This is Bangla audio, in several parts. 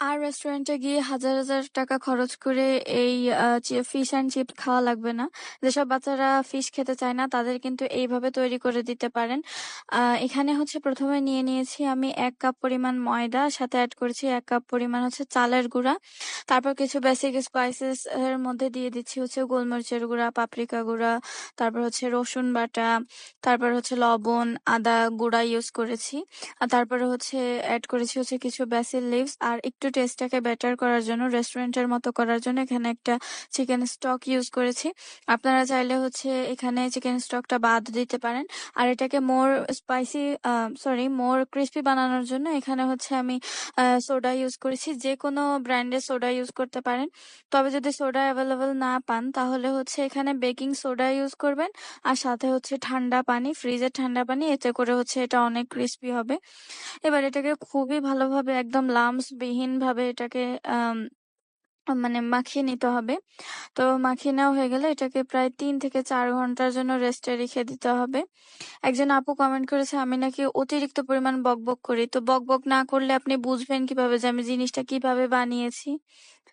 আর রেস্টুরেন্টে গিয়ে হাজার, হাজার টাকা খরচ করে এই ফিশ অ্যান্ড চিপ খাওয়া লাগবে না। যেসব বাচ্চারা ফিশ খেতে চায় না তাদের কিন্তু এইভাবে তৈরি করে দিতে পারেন। এখানে হচ্ছে প্রথমে নিয়ে নিয়েছি আমি এক কাপ পরিমাণ ময়দা, সাথে এড করেছি ১ কাপ পরিমাণ হচ্ছে চালের গুঁড়া। তারপর কিছু বেসিক স্পাইসেস এর মধ্যে দিয়ে দিচ্ছি হচ্ছে গোলমরিচের গুঁড়া, পাপরিকা গুঁড়া, তারপর হচ্ছে রসুন বাটা, তারপর হচ্ছে লবণ, আদা গুঁড়া ইউজ করেছি। আর তারপরে হচ্ছে অ্যাড করেছি হচ্ছে কিছু ব্যাসিল লিভস আর একটু টেস্টটাকে বেটার করার জন্য রেস্টুরেন্টের মতো করার জন্য এখানে একটা চিকেন স্টক ইউজ করেছি। আপনারা চাইলে হচ্ছে এখানে চিকেন স্টকটা বাদ দিতে পারেন। আর এটাকে more spicy sorry more crispy বানানোর জন্য এখানে হচ্ছে আমি সোডা ইউজ করেছি। যেকোনো ব্র্যান্ডের সোডা ইউজ করতে পারেন। তবে যদি সোডা এভেইলেবল না পান তাহলে হচ্ছে এখানে বেকিং সোডা ইউজ করবেন। আর সাথে হচ্ছে ঠান্ডা পানি, ফ্রিজের ঠান্ডা পানি এতে করে হচ্ছে এটা অনেক ক্রিসপি হবে। এবার এটাকে খুবই ভালোভাবে একদম লাম্পস বিহীনভাবে এটাকে মানে মাখিয়ে নিতে হবে। তো মাখিয়ে নেওয়া হয়ে গেলে এটাকে প্রায় তিন থেকে চার ঘণ্টার জন্য রেস্টে রেখে দিতে হবে। একজন আপু কমেন্ট করেছে, আমি নাকি অতিরিক্ত পরিমাণ বকবক করি। তো বকবক না করলে আপনি বুঝবেন কীভাবে যে আমি জিনিসটা কীভাবে বানিয়েছি?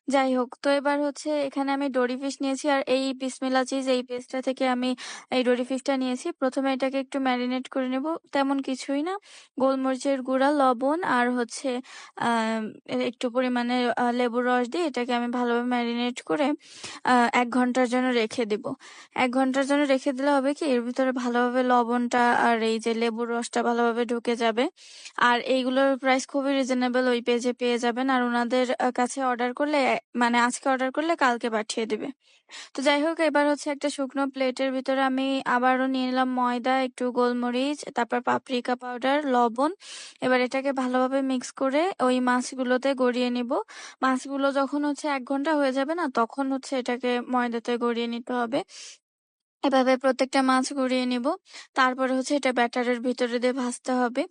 যাই হোক, তো এবার হচ্ছে এখানে আমি ডোরি ফিশ নিয়েছি আর এই বিসমিল্লা চিজ এই পেজটা থেকে আমি এই ডোরি ফিশটা নিয়েছি। প্রথমে এটাকে একটু ম্যারিনেট করে নেব। তেমন কিছুই না। গোলমরিচের গুঁড়া, লবণ আর হচ্ছে একটু পরিমাণে লেবুর রস দিয়ে এটাকে আমি ভালোভাবে ম্যারিনেট করে এক ঘণ্টার জন্য রেখে দিব। ১ ঘণ্টার জন্য রেখে দিলে হবে কি এর ভিতরে ভালোভাবে লবণটা আর এই যে লেবুর রসটা ভালোভাবে ঢুকে যাবে। আর এইগুলোর প্রাইস খুবই রিজনেবল ওই পেজে পেয়ে যাবেন। আর ওনাদের কাছে অর্ডার করলে মানে আজকে অর্ডার করলে কালকে পাঠিয়ে দিবে। তো যাই হোক এবার হচ্ছে একটা শুকনো প্লেটের ভিতরে আমি আবারও নিয়ে নিলাম ময়দা, একটু গোলমরিচ, তারপর পাপরিকা পাউডার, লবণ। এবার এটাকে ভালোভাবে মিক্স করে ওই মাছগুলোতে গড়িয়ে নিব। মাছগুলো যখন হচ্ছে এক ঘণ্টা হয়ে যাবে না তখন হচ্ছে এটাকে ময়দাতে গড়িয়ে নিতে হবে। এভাবে প্রত্যেকটা মাছ গড়িয়ে নিব। তারপরে হচ্ছে এটা ব্যাটারের ভিতরে দিয়ে ভাজতে হবে।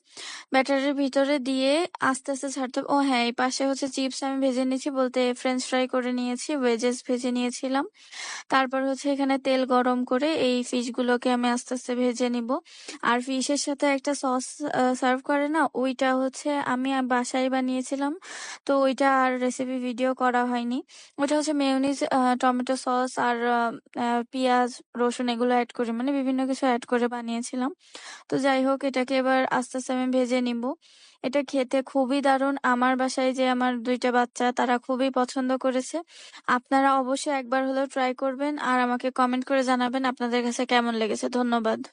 ব্যাটারের ভিতরে দিয়ে আস্তে, আস্তে ছাড়তে হবে। ও হ্যাঁ, এই পাশে হচ্ছে চিপস আমি ভেজে নিয়েছি বলতে ফ্রেঞ্চ ফ্রাই করে নিয়েছি, ওয়েজেস ভেজে নিয়েছিলাম। তারপর হচ্ছে এখানে তেল গরম করে এই ফিশগুলোকে আমি আস্তে, আস্তে ভেজে নিব। আর ফিশের সাথে একটা সস সার্ভ করে না? ওইটা হচ্ছে আমি বাসায় বানিয়েছিলাম। তো ওইটা আর রেসিপি ভিডিও করা হয়নি। ওইটা হচ্ছে মেয়োনিজ, টমেটো সস আর পেঁয়াজ, রসুন এগুলো অ্যাড করে মানে বিভিন্ন কিছু অ্যাড করে বানিয়েছিলাম। তো যাই হোক এটাকে এবার আস্তে, আস্তে আমি ভেজে নিব। এটা খেতে খুবই দারুণ। আমার বাসায় যে আমার দুইটা বাচ্চা তারা খুবই পছন্দ করেছে। আপনারা অবশ্যই একবার হলেও ট্রাই করবেন আর আমাকে কমেন্ট করে জানাবেন আপনাদের কাছে কেমন লেগেছে। ধন্যবাদ।